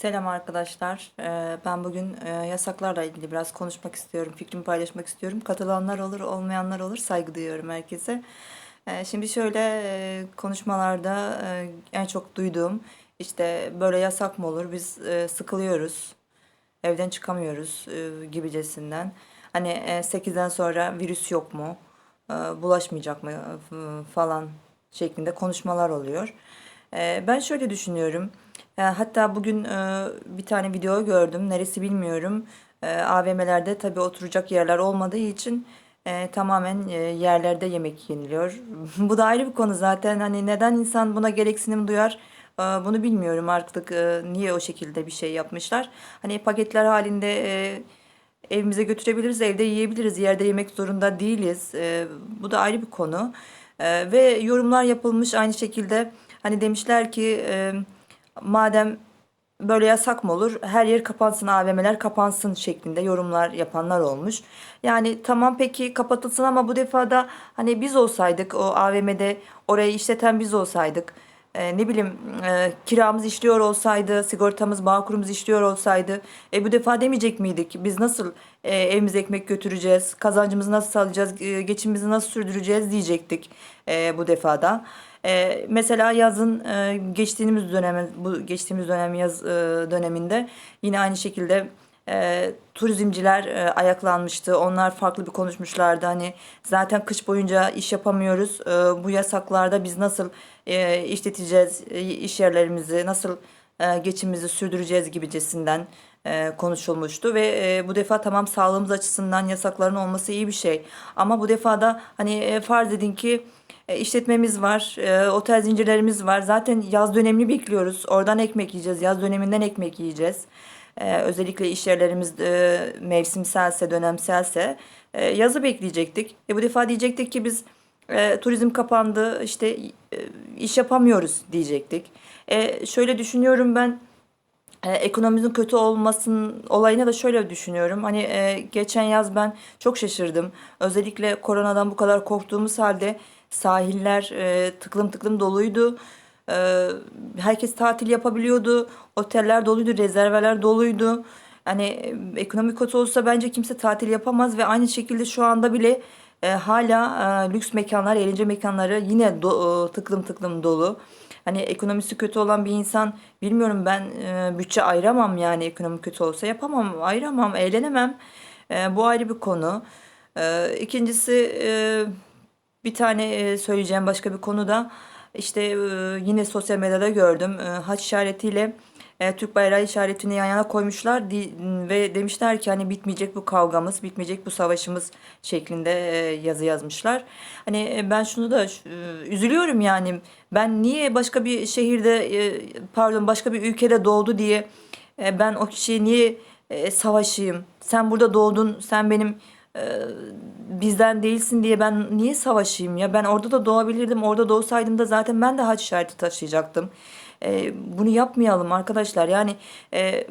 Selam arkadaşlar. Ee, Ben bugün e, yasaklarla ilgili biraz konuşmak istiyorum, fikrimi paylaşmak istiyorum. Katılanlar olur, olmayanlar olur. Saygı duyuyorum herkese. Ee, Şimdi şöyle e, konuşmalarda e, en çok duyduğum işte böyle yasak mı olur? Biz sıkılıyoruz, evden çıkamıyoruz gibicesinden. Hani e, 8'den sonra virüs yok mu? Bulaşmayacak mı? Falan şeklinde konuşmalar oluyor. Ben şöyle düşünüyorum. E, Hatta bugün e, bir tane video gördüm. Neresi bilmiyorum. E, AVM'lerde tabii oturacak yerler olmadığı için e, tamamen e, yerlerde yemek yeniliyor. Bu da ayrı bir konu zaten. Hani neden insan buna gereksinim duyar? e, Bunu bilmiyorum artık niye o şekilde bir şey yapmışlar. Hani paketler halinde evimize götürebiliriz, evde yiyebiliriz, yerde yemek zorunda değiliz. Bu da ayrı bir konu. Ve yorumlar yapılmış aynı şekilde. Hani demişler ki madem böyle yasak mı olur? Her yer kapansın, AVM'ler kapansın şeklinde yorumlar yapanlar olmuş. Yani tamam peki kapatılsın ama bu defa da hani biz olsaydık o AVM'de orayı işleten biz olsaydık e, ne bileyim e, kiramız işliyor olsaydı, sigortamız, bağkurumuz işliyor olsaydı e, bu defa demeyecek miydik? Biz nasıl e, evimize ekmek götüreceğiz, kazancımızı nasıl sağlayacağız, e, geçimimizi nasıl sürdüreceğiz diyecektik e, bu defada. E, mesela yazın e, geçtiğimiz dönem bu geçtiğimiz dönem yaz e, döneminde yine aynı şekilde e, turizmciler e, ayaklanmıştı. Onlar farklı bir konuşmuşlardı. Hani zaten kış boyunca iş yapamıyoruz. E, bu yasaklarda biz nasıl e, işleteceğiz e, iş yerlerimizi, nasıl e, geçimimizi sürdüreceğiz gibicesinden e, konuşulmuştu ve e, bu defa tamam sağlığımız açısından yasakların olması iyi bir şey. Ama bu defa da hani e, farz edin ki e, var, e, otel zincirlerimiz var. Zaten yaz dönemini bekliyoruz. Oradan ekmek yiyeceğiz, yaz döneminden ekmek yiyeceğiz. E, özellikle iş yerlerimiz e, mevsimselse, dönemselse e, yazı bekleyecektik. E, bu defa diyecektik ki biz e, turizm kapandı, işte iş yapamıyoruz diyecektik. E, şöyle düşünüyorum ben. E, ekonomimizin kötü olmasının olayına da şöyle düşünüyorum. Hani geçen yaz ben çok şaşırdım. Özellikle koronadan bu kadar korktuğumuz halde sahiller tıklım tıklım doluydu. E, herkes tatil yapabiliyordu. Oteller doluydu, rezerveler doluydu. Hani e, ekonomi kötü olsa bence kimse tatil yapamaz ve aynı şekilde şu anda bile e, hala e, lüks mekanlar, eğlence mekanları yine do- e, tıklım tıklım dolu. Hani ekonomisi kötü olan bir insan bilmiyorum ben e, bütçe ayıramam yani ekonomi kötü olsa yapamam, ayıramam, eğlenemem. E, bu ayrı bir konu. E, ikincisi e, bir tane e, söyleyeceğim başka bir konuda işte e, yine sosyal medyada gördüm e, haç işaretiyle e, Türk bayrağı işaretini yan yana koymuşlar Di- ve demişler ki hani bitmeyecek bu kavgamız, bitmeyecek bu savaşımız şeklinde e, yazı yazmışlar. Hani e, ben şunu da e, üzülüyorum yani ben niye başka bir şehirde e, pardon başka bir ülkede doğdu diye e, ben o kişiye niye e, savaşayım? Sen burada doğdun, sen benim bizden değilsin diye ben niye savaşayım ya? Ben orada da doğabilirdim. Orada doğsaydım da zaten ben de haç işareti taşıyacaktım. E, bunu yapmayalım arkadaşlar. Yani e,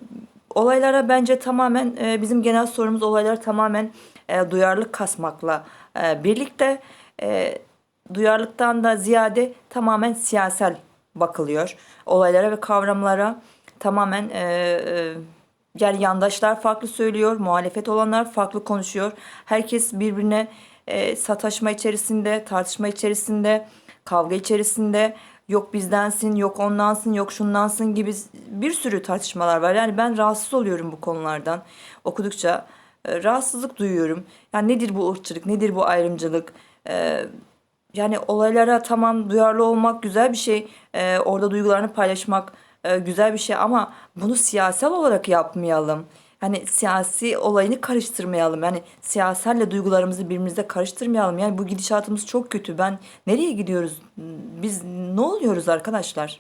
olaylara bence tamamen e, bizim genel sorumuz olaylara tamamen e, duyarlılık kasmakla e, birlikte e, duyarlılıktan da ziyade tamamen siyasal bakılıyor. Olaylara ve kavramlara tamamen e, e, yani yandaşlar farklı söylüyor, muhalefet olanlar farklı konuşuyor. Herkes birbirine e, sataşma içerisinde, tartışma içerisinde, kavga içerisinde. Yok bizdensin, yok ondansın, yok şundansın gibi bir sürü tartışmalar var. Yani ben rahatsız oluyorum bu konulardan okudukça. e, rahatsızlık duyuyorum. Yani nedir bu ırkçılık, nedir bu ayrımcılık? E, yani olaylara tamam duyarlı olmak güzel bir şey. Ee, orada duygularını paylaşmak e, güzel bir şey ama bunu siyasal olarak yapmayalım. Hani siyasi olayını karıştırmayalım. Yani siyaselle duygularımızı birbirimize karıştırmayalım. Yani bu gidişatımız çok kötü. Ben nereye gidiyoruz? Biz ne oluyoruz arkadaşlar?